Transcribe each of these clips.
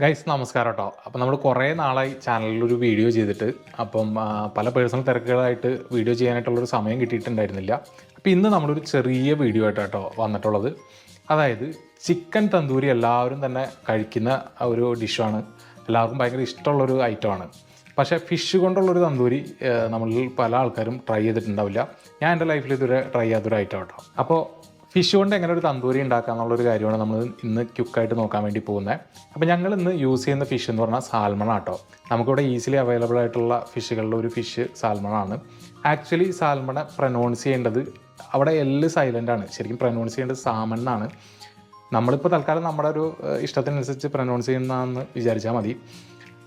Guys നമസ്കാരം കേട്ടോ അപ്പം നമ്മൾ കുറേ നാളായി ചാനലിൽ ഒരു വീഡിയോ ചെയ്തിട്ട്. അപ്പം പല പേഴ്സണൽ തിരക്കുകളായിട്ട് വീഡിയോ ചെയ്യാനായിട്ടുള്ളൊരു സമയം കിട്ടിയിട്ടുണ്ടായിരുന്നില്ല. അപ്പോൾ ഇന്ന് നമ്മളൊരു ചെറിയ വീഡിയോ ആയിട്ട് കേട്ടോ വന്നിട്ടുള്ളത്. അതായത് ചിക്കൻ തന്തൂരി എല്ലാവരും തന്നെ കഴിക്കുന്ന ഒരു ഡിഷാണ് എല്ലാവർക്കും ഭയങ്കര ഇഷ്ടമുള്ളൊരു ഐറ്റമാണ് പക്ഷേ ഫിഷ് കൊണ്ടുള്ളൊരു തന്തൂരി നമ്മളിൽ പല ആൾക്കാരും ട്രൈ ചെയ്തിട്ടുണ്ടാവില്ല. ഞാൻ എന്റെ ലൈഫിൽ ഇതുവരെ ട്രൈ ചെയ്യാത്തൊരു ഐറ്റം കേട്ടോ അപ്പോൾ ഫിഷ് കൊണ്ട് എങ്ങനെ ഒരു തന്തൂരി ഉണ്ടാക്കുക എന്നുള്ളൊരു കാര്യമാണ് നമ്മൾ ഇന്ന് ക്യുക്കായിട്ട് നോക്കാൻ വേണ്ടി പോകുന്നത്. അപ്പോൾ ഞങ്ങൾ ഇന്ന് യൂസ് ചെയ്യുന്ന ഫിഷ് എന്ന് പറഞ്ഞാൽ സാൽമൺ ആട്ടോ. നമുക്കിവിടെ ഈസിലി അവൈലബിൾ ആയിട്ടുള്ള ഫിഷുകളിൽ ഒരു ഫിഷ് സാൽമൺ ആണ്. ആക്ച്വലി സാൽമണ പ്രൊനൗൺസ് ചെയ്യേണ്ടത് അവിടെ എല്ല് സൈലന്റ് ആണ്. ശരിക്കും പ്രൊനൗൺസ് ചെയ്യേണ്ടത് സാമൺ എന്നാണ്. നമ്മളിപ്പോൾ തൽക്കാലം നമ്മുടെ ഒരു ഇഷ്ടത്തിനനുസരിച്ച് പ്രൊനൗൺസ് ചെയ്യുന്നതെന്ന് വിചാരിച്ചാൽ മതി.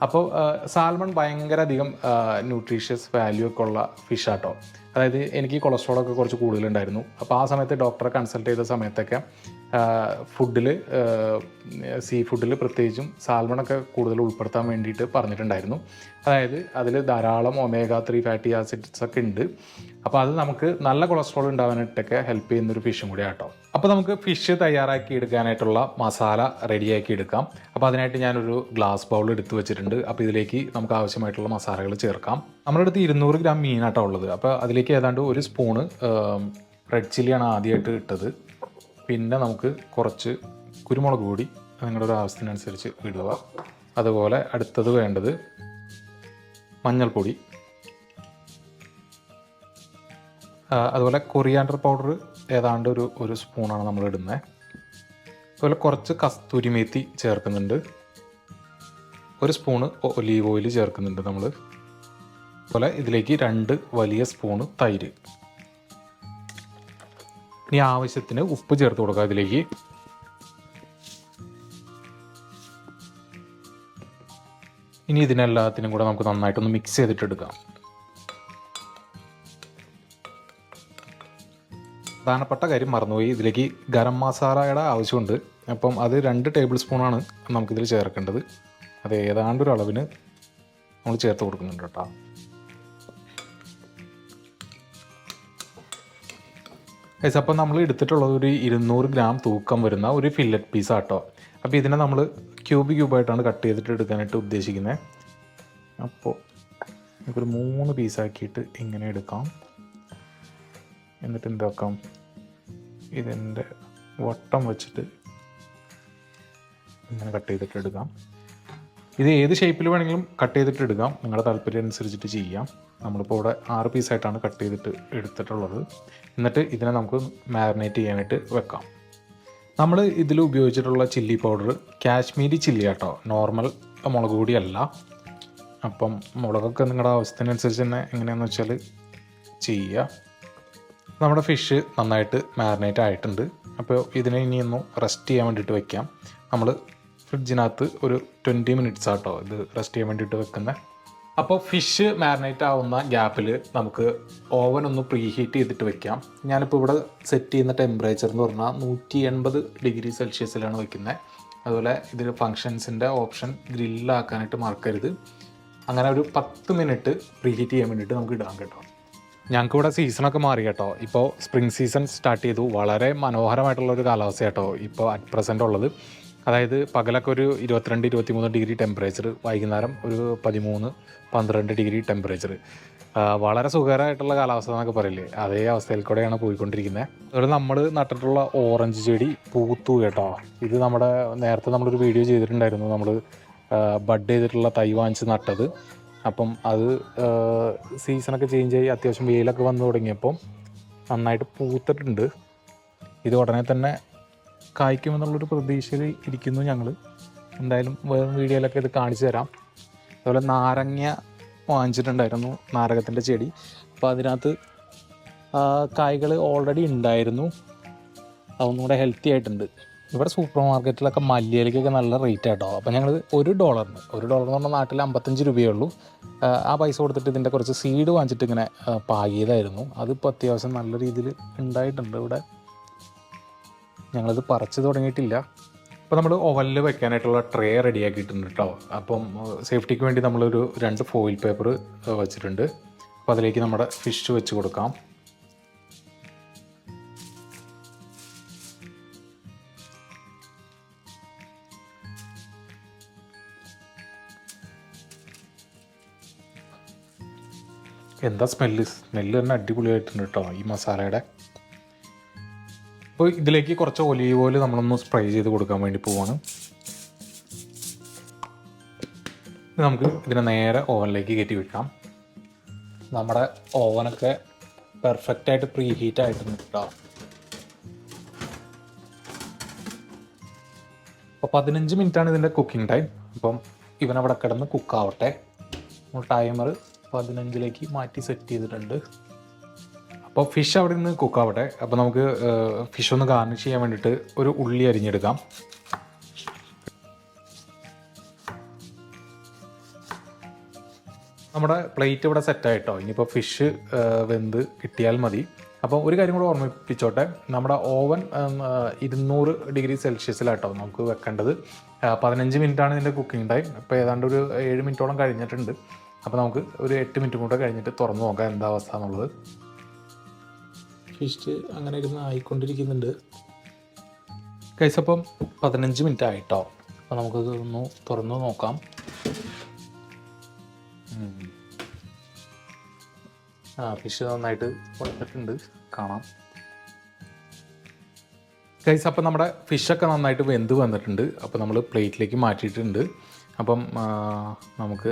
അപ്പോൾ സാൽമൺ ഭയങ്കര അധികം ന്യൂട്രീഷ്യസ് വാല്യൂ ഒക്കെ ഉള്ള ഫിഷ് ആട്ടോ. അതായത് എനിക്ക് കൊളസ്ട്രോൾ ഒക്കെ കുറച്ച് കൂടുതലുണ്ടായിരുന്നു. അപ്പോൾ ആ സമയത്ത് ഡോക്ടറെ കൺസൾട്ട് ചെയ്ത സമയത്തൊക്കെ ഫുഡിൽ സീ ഫുഡിൽ പ്രത്യേകിച്ചും സാൽമണൊക്കെ കൂടുതൽ ഉൾപ്പെടുത്താൻ വേണ്ടിയിട്ട് പറഞ്ഞിട്ടുണ്ടായിരുന്നു. അതായത് അതിൽ ധാരാളം ഒമേഗ ത്രീ ഫാറ്റി ആസിഡ്സ് ഒക്കെ ഉണ്ട്. അപ്പോൾ അത് നമുക്ക് നല്ല കൊളസ്ട്രോൾ ഉണ്ടാവാനായിട്ടൊക്കെ ഹെൽപ്പ് ചെയ്യുന്നൊരു ഫിഷും കൂടി ആട്ടോ അപ്പോൾ നമുക്ക് ഫിഷ് തയ്യാറാക്കി എടുക്കാനായിട്ടുള്ള മസാല റെഡിയാക്കി എടുക്കാം. അപ്പോൾ അതിനായിട്ട് ഞാനൊരു ഗ്ലാസ് ബൗൾ എടുത്തു വെച്ചിട്ടുണ്ട്. അപ്പോൾ ഇതിലേക്ക് നമുക്ക് ആവശ്യമായിട്ടുള്ള മസാലകൾ ചേർക്കാം. നമ്മുടെ അടുത്ത് ഇരുന്നൂറ് ഗ്രാം മീനാട്ടോ ഉള്ളത്. അപ്പോൾ അതിലേക്ക് ഏതാണ്ട് ഒരു സ്പൂണ് റെഡ് ചില്ലിയാണ് ആദ്യമായിട്ട് ഇട്ടത്. പിന്നെ നമുക്ക് കുറച്ച് കുരുമുളക് കൂടി നിങ്ങളുടെ ഒരു ആവശ്യത്തിനനുസരിച്ച് ഇടുക. അതുപോലെ അടുത്തത് വേണ്ടത് മഞ്ഞൾപ്പൊടി. അതുപോലെ കൊറിയാണ്ടർ പൗഡർ ഏതാണ്ട് ഒരു ഒരു സ്പൂണാണ് നമ്മൾ ഇടുന്നത് അതുപോലെ കുറച്ച് കസ്തൂരി മേത്തി ചേർക്കുന്നുണ്ട്. ഒരു സ്പൂണ് ഒലീവ് ഓയിൽ ചേർക്കുന്നുണ്ട് നമ്മൾ അതുപോലെ ഇതിലേക്ക് രണ്ട് വലിയ സ്പൂണ് തൈര്. ഇനി ആവശ്യത്തിന് ഉപ്പ് ചേർത്ത് കൊടുക്കുക ഇതിലേക്ക്. ഇനി ഇതിനെല്ലാത്തിനും കൂടെ നമുക്ക് നന്നായിട്ടൊന്ന് മിക്സ് ചെയ്തിട്ട് പ്രധാനപ്പെട്ട കാര്യം മറന്നുപോയി. ഇതിലേക്ക് ഗരം മസാലയുടെ ആവശ്യമുണ്ട്. അപ്പം അത് രണ്ട് ടേബിൾ സ്പൂണാണ് നമുക്കിതിൽ ചേർക്കേണ്ടത്. അത് ഏതാണ്ട് ഒരു അളവിന് നമ്മൾ ചേർത്ത് കൊടുക്കുന്നുണ്ട് കേട്ടോ. ഗൈസ് അപ്പം നമ്മൾ എടുത്തിട്ടുള്ളത് ഒരു ഇരുന്നൂറ് ഗ്രാം തൂക്കം വരുന്ന ഒരു ഫില്ലറ്റ് പീസ് ആട്ടോ അപ്പോൾ ഇതിനെ നമ്മൾ ക്യൂബ് ക്യൂബായിട്ടാണ് കട്ട് ചെയ്തിട്ട് എടുക്കാനായിട്ട് ഉദ്ദേശിക്കുന്നത് അപ്പോൾ നമുക്കൊരു മൂന്ന് പീസാക്കിയിട്ട് ഇങ്ങനെ എടുക്കാം. എന്നിട്ട് എന്താക്കാം ഇതിന്റെ വട്ടം വെച്ചിട്ട് ഇങ്ങനെ കട്ട് ചെയ്തിട്ട് എടുക്കാം. ഇത് ഏത് ഷേപ്പിൽ വേണമെങ്കിലും കട്ട് ചെയ്തിട്ട് എടുക്കാം. നിങ്ങളുടെ താല്പര്യം അനുസരിച്ചിട്ട് ചെയ്യാം. നമ്മളിപ്പോൾ ഇവിടെ ആറ് പീസായിട്ടാണ് കട്ട് ചെയ്തിട്ട് എടുത്തിട്ടുള്ളത്. എന്നിട്ട് ഇതിനെ നമുക്ക് മാരിനേറ്റ് ചെയ്യാനായിട്ട് വെക്കാം. നമ്മൾ ഇതിൽ ഉപയോഗിച്ചിട്ടുള്ള ചില്ലി പൗഡർ കാശ്മീരി ചില്ലി കേട്ടോ നോർമൽ മുളക് പൊടിയല്ല അപ്പം മുളകൊക്കെ നിങ്ങളുടെ ആവശ്യത്തിനനുസരിച്ച് തന്നെ എങ്ങനെയാണെന്ന് വെച്ചാൽ ചെയ്യുക നമ്മുടെ ഫിഷ് നന്നായിട്ട് മാരിനേറ്റ് ആയിട്ടുണ്ട്. അപ്പോൾ ഇതിനെ ഇനി ഒന്ന് റെസ്റ്റ് ചെയ്യാൻ വേണ്ടിയിട്ട് വെക്കാം. നമ്മൾ ഫ്രിഡ്ജിനകത്ത് ഒരു ട്വന്റി മിനിറ്റ്സ് ആട്ടോ ഇത് റെസ്റ്റ് ചെയ്യാൻ വേണ്ടിയിട്ട് വെക്കുന്നത് അപ്പോൾ ഫിഷ് മാരിനേറ്റ് ആവുന്ന ഗ്യാപ്പിൽ നമുക്ക് ഓവൻ ഒന്ന് പ്രീ ഹീറ്റ് ചെയ്തിട്ട് വെക്കാം. ഞാനിപ്പോൾ ഇവിടെ സെറ്റ് ചെയ്യുന്ന ടെമ്പറേച്ചർ എന്ന് പറഞ്ഞാൽ നൂറ്റി എൺപത് ഡിഗ്രി സെൽഷ്യസിലാണ് വെക്കുന്നത് അതുപോലെ ഇതിൽ ഫങ്ഷൻസിന്റെ ഓപ്ഷൻ ഗ്രില്ലാക്കാനായിട്ട് മറക്കരുത് അങ്ങനെ ഒരു പത്ത് മിനിറ്റ് പ്രീ ഹീറ്റ് ചെയ്യാൻ വേണ്ടിയിട്ട് നമുക്ക് ഇടാൻ കേട്ടോ. ഞങ്ങൾക്ക് ഇവിടെ സീസണൊക്കെ മാറി കേട്ടോ. ഇപ്പോൾ സ്പ്രിംഗ് സീസൺ സ്റ്റാർട്ട് ചെയ്തു. വളരെ മനോഹരമായിട്ടുള്ള ഒരു കാലാവസ്ഥ കേട്ടോ ഇപ്പോൾ അറ്റ് പ്രസന്റ് ഉള്ളത്. അതായത് പകലൊക്കെ ഒരു ഇരുപത്തിരണ്ട് ഇരുപത്തിമൂന്ന് ഡിഗ്രി ടെമ്പറേച്ചർ വൈകുന്നേരം ഒരു പതിമൂന്ന് പന്ത്രണ്ട് ഡിഗ്രി ടെമ്പറേച്ചർ വളരെ സുഖകരമായിട്ടുള്ള കാലാവസ്ഥ എന്നൊക്കെ പറയില്ലേ? അതേ അവസ്ഥയിൽ കൂടെയാണ് പോയിക്കൊണ്ടിരിക്കുന്നത് അതുപോലെ നമ്മൾ നട്ടിട്ടുള്ള ഓറഞ്ച് ചെടി പൂത്തു കേട്ടോ. ഇത് നമ്മുടെ നേരത്തെ നമ്മളൊരു വീഡിയോ ചെയ്തിട്ടുണ്ടായിരുന്നു. നമ്മൾ ബഡ് ചെയ്തിട്ടുള്ള തൈ വാങ്ങിച്ച് നട്ടത്. അപ്പം അത് സീസണൊക്കെ ചേഞ്ച് ആയി അത്യാവശ്യം വെയിലൊക്കെ വന്നു തുടങ്ങിയപ്പം നന്നായിട്ട് പൂത്തിട്ടുണ്ട്. ഇത് ഉടനെ തന്നെ കായ്ക്കുമെന്നുള്ളൊരു പ്രതീക്ഷയിൽ ഇരിക്കുന്നു ഞങ്ങൾ എന്തായാലും വേറെ വീഡിയോയിലൊക്കെ ഇത് കാണിച്ചു തരാം. അതുപോലെ നാരങ്ങ വാങ്ങിച്ചിട്ടുണ്ടായിരുന്നു നാരകത്തിന്റെ ചെടി. അപ്പോൾ അതിനകത്ത് കായ്കൾ ഓൾറെഡി ഉണ്ടായിരുന്നു. അതൊന്നും കൂടെ ഹെൽത്തി ആയിട്ടുണ്ട്. ഇവിടെ സൂപ്പർ മാർക്കറ്റിലൊക്കെ മല്ലിയിലേക്കൊക്കെ നല്ല റേറ്റ് ആട്ടോ. അപ്പോൾ ഞങ്ങൾ ഒരു ഡോളറിന് ഒരു ഡോളർ എന്ന് പറഞ്ഞാൽ നാട്ടിൽ അമ്പത്തഞ്ച് രൂപയേ ഉള്ളൂ. ആ, പൈസ കൊടുത്തിട്ട് ഇതിന്റെ കുറച്ച് സീഡ് വാങ്ങിച്ചിട്ട് ഇങ്ങനെ പാകിയതായിരുന്നു. അതിപ്പോൾ അത്യാവശ്യം നല്ല രീതിയിൽ ഉണ്ടായിട്ടുണ്ട് ഇവിടെ. ഞങ്ങളിത് പറിച്ചു തുടങ്ങിയിട്ടില്ല. അപ്പോൾ നമ്മൾ ഓവനിൽ വെക്കാനായിട്ടുള്ള ട്രേ റെഡിയാക്കിയിട്ടുണ്ട് കേട്ടോ അപ്പം സേഫ്റ്റിക്ക് വേണ്ടി നമ്മളൊരു രണ്ട് ഫോയിൽ പേപ്പർ വെച്ചിട്ടുണ്ട്. അപ്പോൾ അതിലേക്ക് നമ്മുടെ ഫിഷ് വെച്ച് കൊടുക്കാം. എന്താ സ്മെല്ല്? സ്മെല്ല് തന്നെ അടിപൊളിയായിട്ടുണ്ട് കേട്ടോ ഈ മസാലയുടെ. അപ്പോൾ ഇതിലേക്ക് കുറച്ച് ഒലീവ് ഓയിൽ നമ്മളൊന്ന് സ്പ്രൈ ചെയ്ത് കൊടുക്കാൻ വേണ്ടി പോവാണ്. നമുക്ക് ഇതിനെ നേരെ ഓവനിലേക്ക് കയറ്റി വെക്കാം. നമ്മുടെ ഓവനൊക്കെ പെർഫെക്റ്റ് ആയിട്ട് പ്രീ ഹീറ്റ് ആയിട്ടുണ്ട് കേട്ടോ അപ്പോൾ പതിനഞ്ച് മിനിറ്റാണ് ഇതിന്റെ കുക്കിംഗ് ടൈം അപ്പം ഇവനവിടെ കിടന്ന് കുക്കാവട്ടെ ടൈമർ പതിനഞ്ചിലേക്ക് മാറ്റി സെറ്റ് ചെയ്തിട്ടുണ്ട്. അപ്പോൾ ഫിഷ് അവിടെ നിന്ന് കുക്ക് ആവട്ടെ. അപ്പോൾ നമുക്ക് ഫിഷ് ഒന്ന് ഗാർണിഷ് ചെയ്യാൻ വേണ്ടിയിട്ട് ഒരു ഉള്ളി അരിഞ്ഞെടുക്കാം. നമ്മുടെ പ്ലേറ്റ് ഇവിടെ സെറ്റായിട്ടോ ഇനിയിപ്പോൾ ഫിഷ് വെന്ത് കിട്ടിയാൽ മതി. അപ്പോൾ ഒരു കാര്യം കൂടെ ഓർമ്മിപ്പിച്ചോട്ടെ. നമ്മുടെ ഓവൻ ഇരുന്നൂറ് ഡിഗ്രി സെൽഷ്യസിലാട്ടോ നമുക്ക് വെക്കേണ്ടത്. പതിനഞ്ച് മിനിറ്റാണ് ഇതിന്റെ കുക്കിംഗ് ടൈം ഇപ്പോൾ ഏതാണ്ട് ഒരു ഏഴ് മിനിറ്റോളം കഴിഞ്ഞിട്ടുണ്ട്. അപ്പോൾ നമുക്ക് ഒരു എട്ട് മിനിറ്റ് കൂടെ കഴിഞ്ഞിട്ട് തുറന്ന് നോക്കാം എന്താ അവസ്ഥ എന്നുള്ളത്. ഫിഷ് അങ്ങനെ ഇരുന്ന് ആയിക്കൊണ്ടിരിക്കുന്നുണ്ട്. കൈസ് അപ്പം പതിനഞ്ച് മിനിറ്റ് ആയിട്ടോ? അപ്പോൾ നമുക്ക് ഒന്ന് തുറന്ന് നോക്കാം. ആ ഫിഷ് നന്നായിട്ട് കൊടുത്തിട്ടുണ്ട് കാണാം. ഗൈസ് അപ്പം നമ്മുടെ ഫിഷൊക്കെ നന്നായിട്ട് വെന്ത് വന്നിട്ടുണ്ട്. അപ്പോൾ നമ്മൾ പ്ലേറ്റിലേക്ക് മാറ്റിയിട്ടുണ്ട്. അപ്പം നമുക്ക്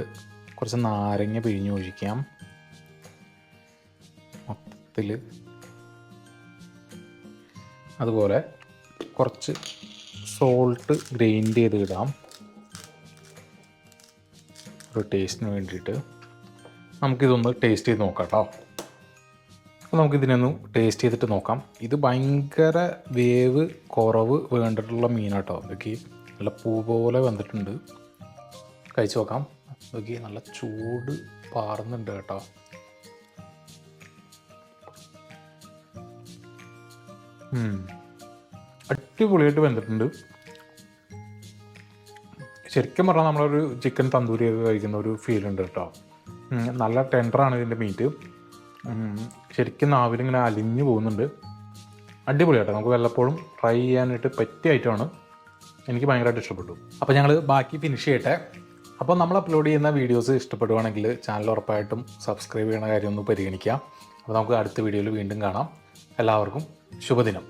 കുറച്ച് നാരങ്ങ പിഴിഞ്ഞ് ഒഴിക്കാം. മൊത്തത്തിൽ അതുപോലെ കുറച്ച് സോൾട്ട് ഗ്രൈൻഡ് ചെയ്ത് ഇടാം ഒരു ടേസ്റ്റിന് വേണ്ടിയിട്ട്. നമുക്കിതൊന്ന് ടേസ്റ്റ് ചെയ്ത് നോക്കാം കേട്ടോ അപ്പോൾ നമുക്കിതിനൊന്ന് ടേസ്റ്റ് ചെയ്തിട്ട് നോക്കാം. ഇത് ഭയങ്കര വേവ് കുറവ് വേണ്ടിട്ടുള്ള മീനാട്ടോ ഇതൊക്കെ നല്ല പൂ പോലെ വന്നിട്ടുണ്ട്. കഴിച്ചു നോക്കാം. നോക്കി നല്ല ചൂട് പാറുന്നുണ്ട് കേട്ടോ. അടിപൊളിയായിട്ട് വെന്തിട്ടുണ്ട്. ശരിക്കും പറഞ്ഞാൽ നമ്മളൊരു ചിക്കൻ തന്തൂരി ഒക്കെ കഴിക്കുന്ന ഒരു ഫീൽ ഉണ്ട് കേട്ടോ. നല്ല ടെൻഡറാണ് ഇതിന്റെ മീറ്റ് ശരിക്കും നാവിലിങ്ങനെ അലിഞ്ഞു പോകുന്നുണ്ട്. അടിപൊളിയാട്ടോ നമുക്ക് വല്ലപ്പോഴും ട്രൈ ചെയ്യാനായിട്ട് പറ്റിയ ഐറ്റമാണ് എനിക്ക് ഭയങ്കരമായിട്ട് ഇഷ്ടപ്പെട്ടു. അപ്പോൾ ഞങ്ങൾ ബാക്കി ഫിനിഷ് ചെയ്യട്ടെ. അപ്പോൾ നമ്മൾ അപ്ലോഡ് ചെയ്യുന്ന വീഡിയോസ് ഇഷ്ടപ്പെടുവാണെങ്കിൽ ചാനൽ ഉറപ്പായിട്ടും സബ്സ്ക്രൈബ് ചെയ്യണ കാര്യം ഒന്ന് പരിഗണിക്കാം. അപ്പോൾ നമുക്ക് അടുത്ത വീഡിയോയിൽ വീണ്ടും കാണാം. എല്ലാവർക്കും ശുഭദിനം.